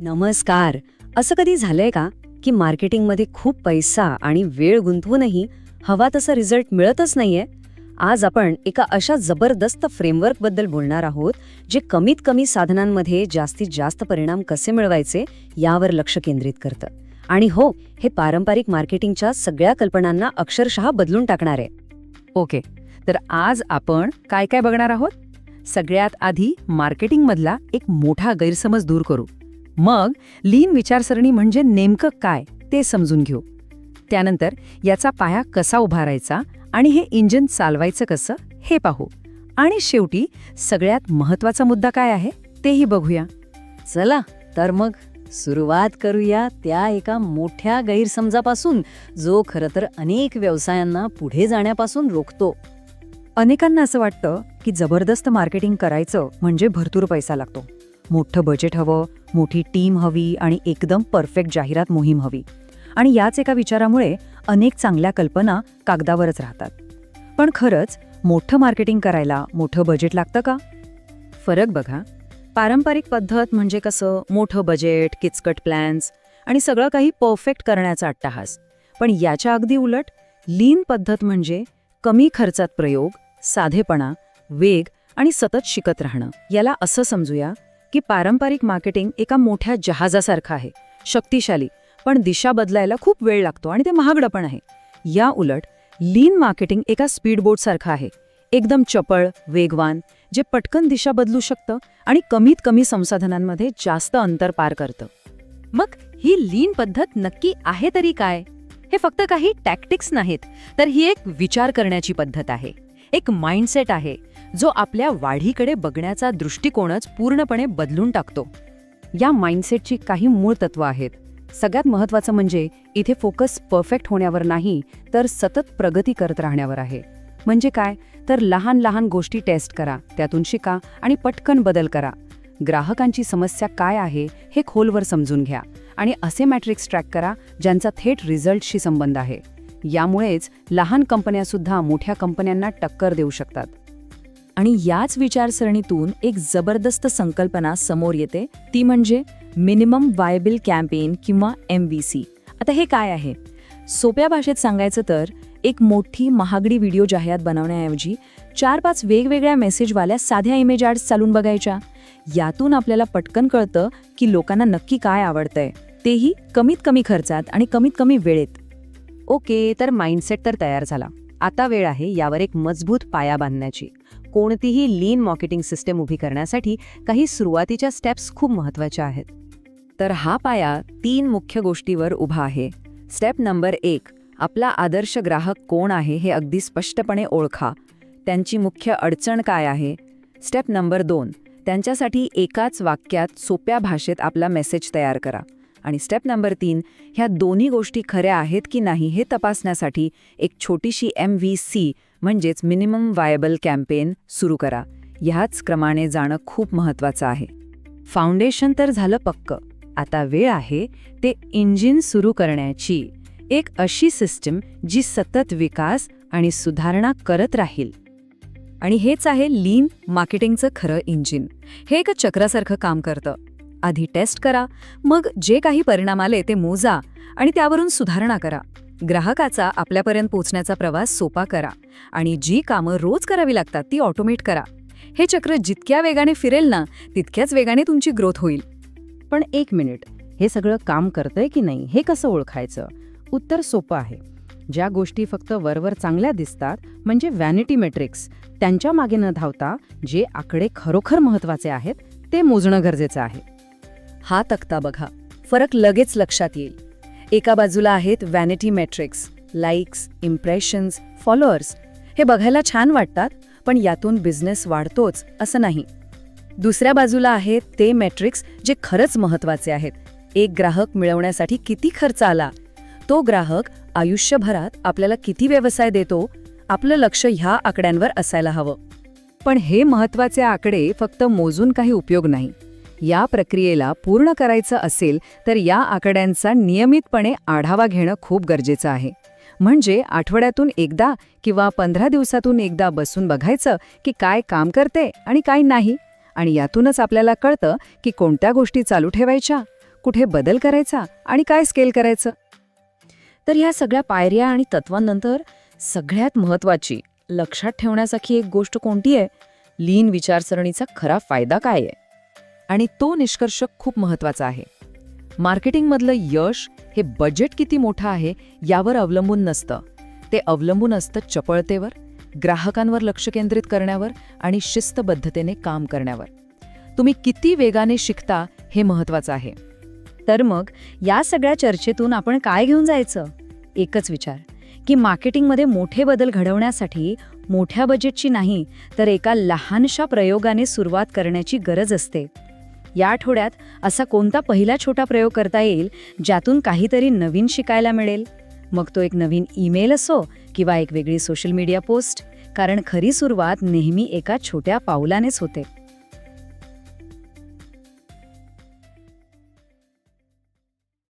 नमस्कार. असं कधी झालंय का की मार्केटिंगमध्ये खूप पैसा आणि वेळ गुंतवूनही हवा तसा रिझल्ट मिळतच नाहीये? आज आपण एका अशा जबरदस्त फ्रेमवर्कबद्दल बोलणार आहोत जे कमीत कमी साधनांमध्ये जास्तीत जास्त परिणाम कसे मिळवायचे यावर लक्ष केंद्रित करतं. आणि हो हे पारंपरिक मार्केटिंगच्या सगळ्या कल्पनांना अक्षरशः बदलून टाकणार आहे. ओके तर आज आपण काय काय बघणार आहोत? सगळ्यात आधी मार्केटिंगमधला एक मोठा गैरसमज दूर करू. मग लीन विचारसरणी म्हणजे नेमकं काय ते समजून घेऊ. त्यानंतर याचा पाया कसा उभारायचा आणि हे इंजिन चालवायचं कसं हे पाहू. आणि शेवटी सगळ्यात महत्त्वाचा मुद्दा काय आहे तेही बघूया. चला तर मग सुरुवात करूया त्या एका मोठ्या गैरसमजापासून जो खरं तर अनेक व्यवसायांना पुढे जाण्यापासून रोखतो. अनेकांना असं वाटतं की जबरदस्त मार्केटिंग करायचं म्हणजे भरपूर पैसा लागतो. मोठं बजेट हवं मोठी टीम हवी आणि एकदम परफेक्ट जाहिरात मोहीम हवी. आणि याच एका विचारामुळे अनेक चांगल्या कल्पना कागदावरच राहतात. पण खरंच मोठं मार्केटिंग करायला मोठं बजेट लागतं का? फरक बघा. पारंपरिक पद्धत म्हणजे कसं? मोठं बजेट किचकट प्लॅन्स आणि सगळं काही परफेक्ट करण्याचा अट्टाहास. पण याच्या अगदी उलट लीन पद्धत म्हणजे कमी खर्चात प्रयोग साधेपणा वेग आणि सतत शिकत राहणं. याला असं समजूया की पारंपरिक मार्केटिंग एका मोठ्या जहाजासारखं आहे. शक्तिशाली पण दिशा बदलायला खूप वेळ लागतो आणि ते महागडं पण आहे. या उलट लीन मार्केटिंग एका स्पीडबोटसारखं आहे. एकदम चपळ वेगवान जे पटकन दिशा बदलू शकतं आणि कमीत कमी संसाधनांमध्ये जास्त अंतर पार करतं. मग ही लीन पद्धत नक्की आहे तरी काय? हे फक्त काही टॅक्टिक्स नाहीत तर ही एक विचार करण्याची पद्धत आहे. एक माइंडसेट आहे. जो आपल्या वाढीकडे बघण्याचा दृष्टिकोनच पूर्णपणे बदलून टाकतो. या माइंडसेटची काही मूळ तत्व आहेत. सगळ्यात महत्वाचं म्हणजे इथे फोकस परफेक्ट होण्यावर नाही तर सतत प्रगती करत राहण्यावर आहे. म्हणजे काय? तर लहान लहान गोष्टी टेस्ट करा त्यातून शिका आणि पटकन बदल करा. ग्राहकांची समस्या काय आहे हे खोलवर समजून घ्या आणि असे मॅट्रिक्स ट्रॅक करा ज्यांचा थेट रिझल्टशी संबंध आहे. यामुळेच लहान कंपन्यासुद्धा मोठ्या कंपन्यांना टक्कर देऊ शकतात. आणि याच विचारसरणीतून एक जबरदस्त संकल्पना समोर येते. ती म्हणजे मिनिमम वायबल कॅम्पेन किंवा एम व्ही सी. आता हे काय आहे? सोप्या भाषेत सांगायचं तर एक मोठी महागडी व्हिडिओ जाहिरात बनवण्याऐवजी चार पाच वेगवेगळ्या मेसेजवाल्या साध्या इमेज आर्ट्स चालून बघायच्या. यातून आपल्याला पटकन कळतं की लोकांना नक्की काय आवडतंय. तेही कमीत कमी खर्चात आणि कमीत कमी वेळेत. ओके तर माइंडसेट तर तयार झाला. आता वेळ आहे यावर एक मजबूत पाया बांधण्याची. कोणतीही लीन मार्केटिंग सिस्टम उभी करण्यासाठी काही सुरुवातीच्या स्टेप्स खूप महत्त्वाच्या आहेत. तर हा पाया तीन मुख्य गोष्टीवर उभा आहे. स्टेप नंबर एक आपला आदर्श ग्राहक कोण आहे हे अगदी स्पष्टपणे ओळखा. त्यांची मुख्य अडचण काय आहे? स्टेप नंबर दोन त्यांच्यासाठी एकाच वाक्यात सोप्या भाषेत आपला मेसेज तयार करा. आणि स्टेप नंबर तीन ह्या दोन्ही गोष्टी खऱ्या आहेत की नाही हे तपासण्यासाठी एक छोटीशी एम व्ही सी म्हणजेच मिनिमम वायबल कॅम्पेन सुरू करा. ह्याच क्रमाने जाणं खूप महत्त्वाचं आहे. फाउंडेशन तर झालं पक्क. आता वेळ आहे ते इंजिन सुरू करण्याची. एक अशी सिस्टम जी सतत विकास आणि सुधारणा करत राहील. आणि हेच आहे लीन मार्केटिंगचं खरं इंजिन हे एका चक्रासारखं काम करतं. आधी टेस्ट करा मग जे काही परिणाम आले ते मोजा आणि त्यावरून सुधारणा करा. ग्राहकाचा आपल्यापर्यंत पोचण्याचा प्रवास सोपा करा आणि जी कामं रोज करावी लागतात ती ऑटोमेट करा. हे चक्र जितक्या वेगाने फिरेल ना तितक्याच वेगाने तुमची ग्रोथ होईल. पण एक मिनिट हे सगळं काम करतंय की नाही हे कसं ओळखायचं? उत्तर सोपं आहे. ज्या गोष्टी फक्त वरवर चांगल्या दिसतात म्हणजे व्हॅनिटी मेट्रिक्स त्यांच्या मागे न धावता जे आकडे खरोखर महत्त्वाचे आहेत ते मोजणं गरजेचं आहे. हा तक्ता बघा. फरक लगेच लक्षात येईल. एका बाजूला आहेत vanity metrics likes impressions followers हे बघायला छान वाटतात पण यातून बिझनेस वाढतोच असं नाही. दुसऱ्या बाजूला आहेत ते मेट्रिक्स जे खरंच महत्त्वाचे आहेत. एक ग्राहक मिळवण्यासाठी किती खर्च आला? तो ग्राहक आयुष्यभरात आपल्याला किती व्यवसाय देतो? आपलं लक्ष ह्या आकड्यांवर असायला हवं. पण हे महत्त्वाचे आकडे फक्त मोजून काही उपयोग नाही. या प्रक्रियेला पूर्ण करायचं असेल तर या आकड्यांचा नियमितपणे आढावा घेणं खूप गरजेचं आहे. म्हणजे आठवड्यातून एकदा किंवा पंधरा दिवसातून एकदा बसून बघायचं की काय काम करते आणि काय नाही. आणि यातूनच आपल्याला कळतं की कोणत्या गोष्टी चालू ठेवायच्या कुठे बदल करायचा आणि काय स्केल करायचं. तर ह्या सगळ्या पायऱ्या आणि तत्वांनंतर सगळ्यात महत्वाची लक्षात ठेवण्यासारखी एक गोष्ट कोणती आहे? लीन विचारसरणीचा खरा फायदा काय आहे? आणि तो निष्कर्ष खूप महत्त्वाचा आहे. मार्केटिंगमधलं यश हे बजेट किती मोठं आहे यावर अवलंबून नसतं. ते अवलंबून असतं चपळतेवर ग्राहकांवर लक्ष केंद्रित करण्यावर आणि शिस्तबद्धतेने काम करण्यावर. तुम्ही किती वेगाने शिकता हे महत्त्वाचं आहे. तर मग या सगळ्या चर्चेतून आपण काय घेऊन जायचं? एकच विचार की मार्केटिंगमध्ये मोठे बदल घडवण्यासाठी मोठ्या बजेटची नाही तर एका लहानशा प्रयोगाने सुरुवात करण्याची गरज असते. या आठवड्यात असा कोणता पहिला छोटा प्रयोग करता येईल ज्यातून काहीतरी नवीन शिकायला मिळेल? मग तो एक नवीन ईमेल असो किंवा एक वेगळी सोशल मीडिया पोस्ट कारण खरी सुरुवात नेहमी एका छोट्या पावलानेच होते.